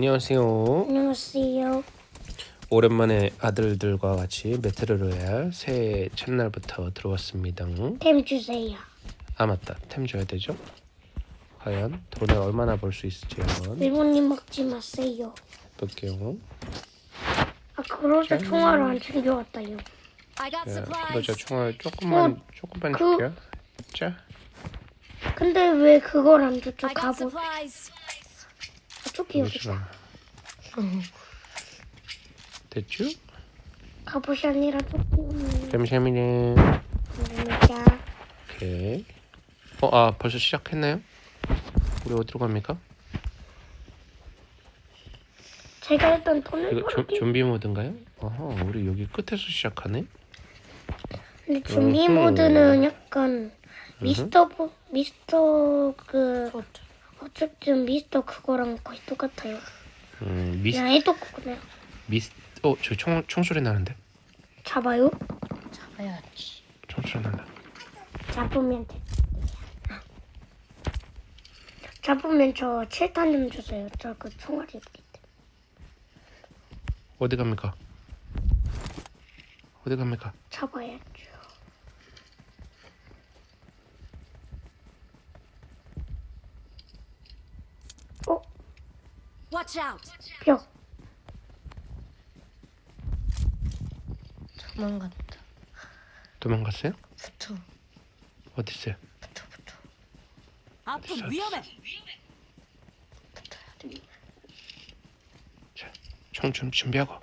안녕하세요. 안녕하세요. 오랜만에 아들들과 같이 메트로로얄 새해 첫날부터 들어왔습니다. 템 주세요. 아 맞다, 템 줘야 되죠? 과연 돈을 얼마나 벌 수 있을지 한번 일본님 먹지 마세요. 볼게요. 아 그러자 총알을 안 챙겨왔다요. I got 자. 그러자 총알 조금만 조금만 그- 줄게요. 자, 근데 왜 그걸 안 줬죠? 갑옷. 어떻게 여기 잠시만. 됐죠? 갑옷이 아니라 조금 잠시만요. 모르겠다. 오케이. 어, 아 벌써 시작했나요? 우리 어디로 갑니까? 제가 일단 돈을 이거 벌기. 좀비 모드인가요? 어허, 우리 여기 끝에서 시작하네. 근데 좀비 음흠. 모드는 약간 미스터 보, 미스터 그 어쨌든 미스터 그거랑 거의 똑같아요. 음, 미스 그냥 똑같네요. 미스 어, 저총 총소리 나는데. 잡아요? 잡아야지. 총소리 난다. 잡으면 돼. 잡으면 저 7탄 좀 주세요. 저 그 총알이 때문에. 어디 갑니까? 어디 갑니까? 잡아야죠. 어? Watch out. 벽. 도망간다. 도망갔어요? 붙어. 어디 있어요? 붙어 붙어. 앞은 위험해. 자, 총좀 준비하고.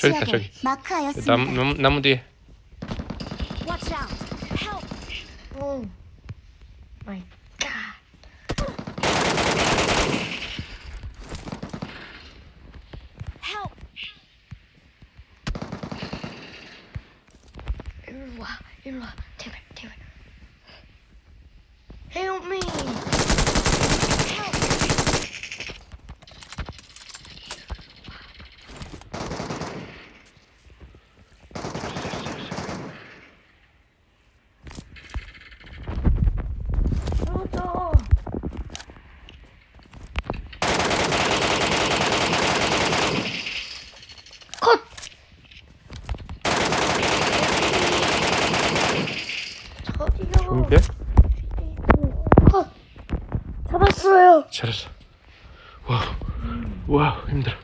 저기 있다, 지역에 저기. 마크하였습니다. 나무 나무, 나무 뒤에. Watch out. Help. 오. 마이 갓. Help. 일로 와. 일로 와. 제발, 제발. Help me. 줘 컷! 저기요. 준비? 컷! 잡았어요. 잘했어. 와우, 와우 힘들어.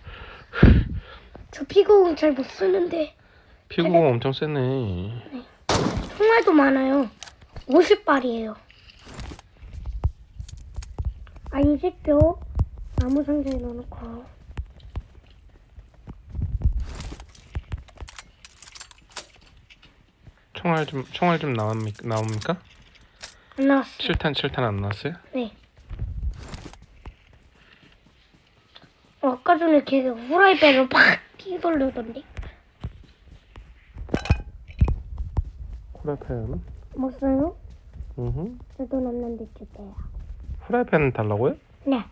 저 피고공 잘 못 쓰는데 피구공 엄청 세네. 총알도 많아요. 50발이에요. 아, 이 새끼요. 나무 상자에 넣어놓고. 총알 좀 총알 좀 나옵니까? 나옵니까? 안 나왔어. 7탄 7탄 안 나왔어요? 네. 전에 걔가 후라이팬을 팍 휘둘르던데. 후라이팬은? 못 써요? 음. 저돈 없는데 주세요. 후라이팬 달라고요? 네.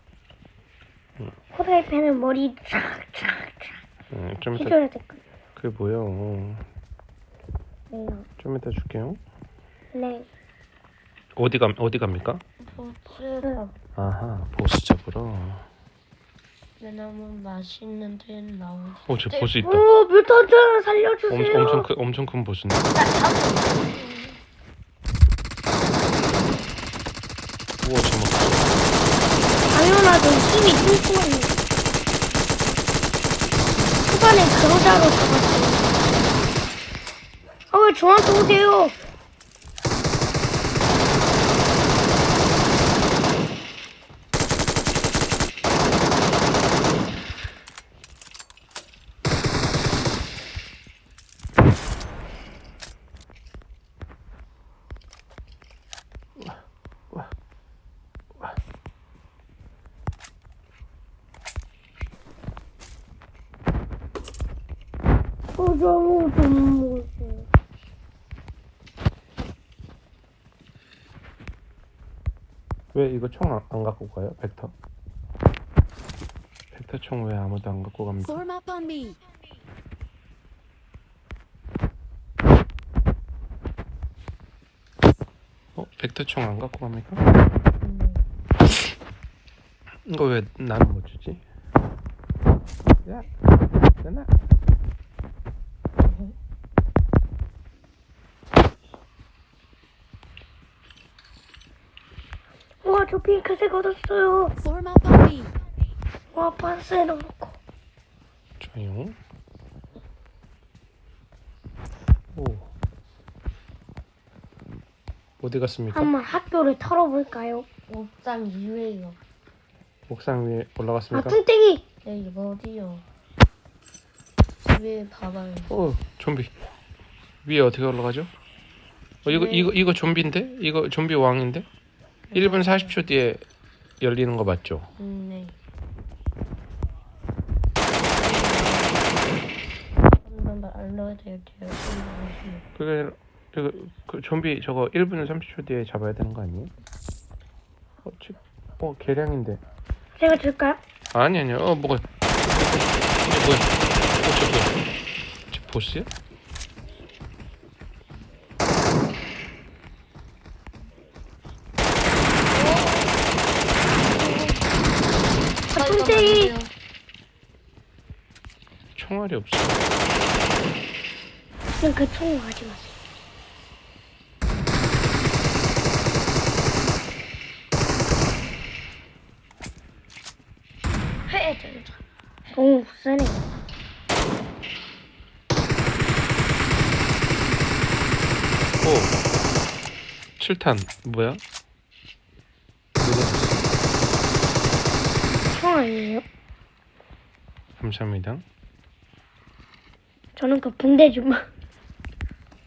후라이팬은 머리 촥촥촥 음, 좀 이따 해줘야 될거요 그게 뭐요? 네요. 좀 이따 줄게요. 네. 어디 감 어디 갑니까? 보스. 아하 보스 잡으러. 왜냐면 맛있는 데 나오지. 어, 저 보스 있다. 오, 뮤턴트 살려주세요. 엄청 엄청 큰 엄청 큰 보스네. 우와 저뭐 당연하죠. 힘이 뚱뚱하네. 초반에 그러자로 잡았어요. 아, 왜 저한테 오세요? 어, 저 아무것도 못 먹었어요. 왜 이거 총 안 갖고 가요? 벡터? 벡터 총 왜 아무도 안 갖고 갑니까? Form up on me. 어? 벡터 총 안 갖고 갑니까? 음. 이거 왜 나는 못 주지? 야, 내놔. 와, 저 핑크색 얻었어요. Form up on me. 와, 반스에 넣어놓고. 조용. 오. 어디 갔습니까? 한번 학교를 털어볼까요? 옥상 위에요. 옥상 위에 아, 올라갔습니까? 뚱땡이! 여기 어디요? 위에 봐봐요. 어, 좀비. 위에 어떻게 올라가죠? 어, 이거 네. 이거 이거 좀비인데? 이거 좀비 왕인데? 1분 40초 뒤에 열리는 거 맞죠? 음, 네. 한번. 그게 그, 그 좀비 저거 1분 30초 뒤에 잡아야 되는 거 아니에요? 어, 치, 어 계량인데. 제가 줄까요? 아니 아니요. 어 뭐가 이게 뭐야? 어, 저 뭐야? 저 보스야? 아, 뚱땡이! 총알이 없어. 그냥 그 총을 가지 마세요. 해야죠. 오, 세네. 오. 7탄 뭐야? 총 아니에요? 감사합니다. 저는 그 붕대 좀.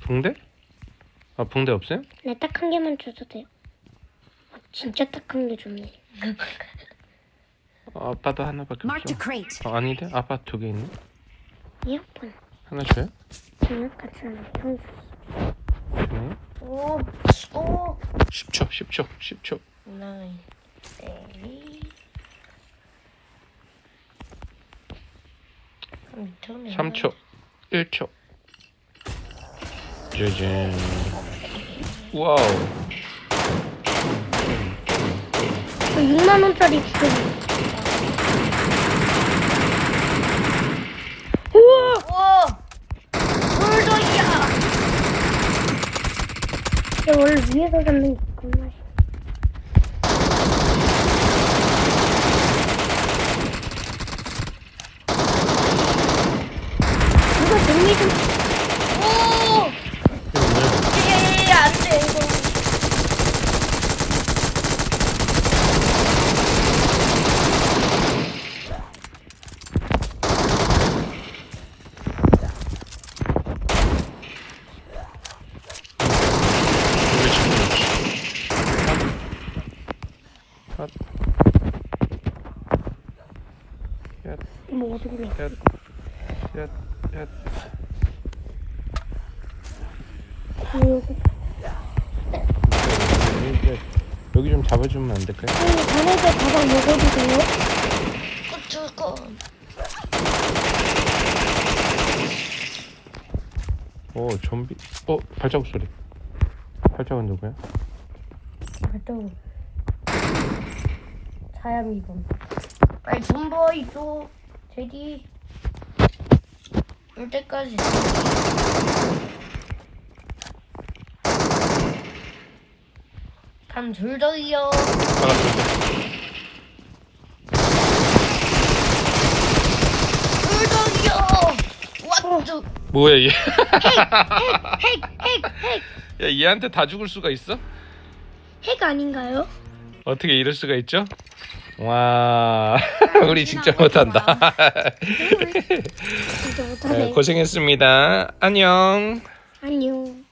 붕대? 아 붕대 없어요? 네, 딱 한 개만 줘도 돼요. 아, 진짜 딱 한개 좋네. 어, 아빠도 하나밖에 없어. crate. 어, 아닌데? 아빠 두 개 있네. 이어폰. 하나 줘요? 같이 하나 형. 네. 오, 오. 10초, 10초, 10초. 나인, 에이. 삼촌이 3초, 1초. 짜잔. 와우. 그 6만 원짜리 지금. 우와! 우와! 원래 위에서 잡는 게 겁나 싫어. 누가 정리 좀. 오! 이거 뭐야? 예, 안 돼, 이거. 왜 지금 컷. 컷. 여기, 여기 좀 잡아주면 안 될까요? 여기 자네들 가방 돼요? 꾸쭈건. 오, 좀비. 어, 발자국 소리. 발자국은 누구야? 또 사야미군. 빨리 존버이 또 제디 올 때까지. 단 둘 더이요. 알았어. 둘더이요. 왓쭈. 뭐야 얘? 핵! 핵! 핵! 야 얘한테 다 죽을 수가 있어? 핵 아닌가요? 어떻게 이럴 수가 있죠? 와, 우리 진짜 못한다. 진짜 못하네. 고생했습니다. 안녕. 안녕.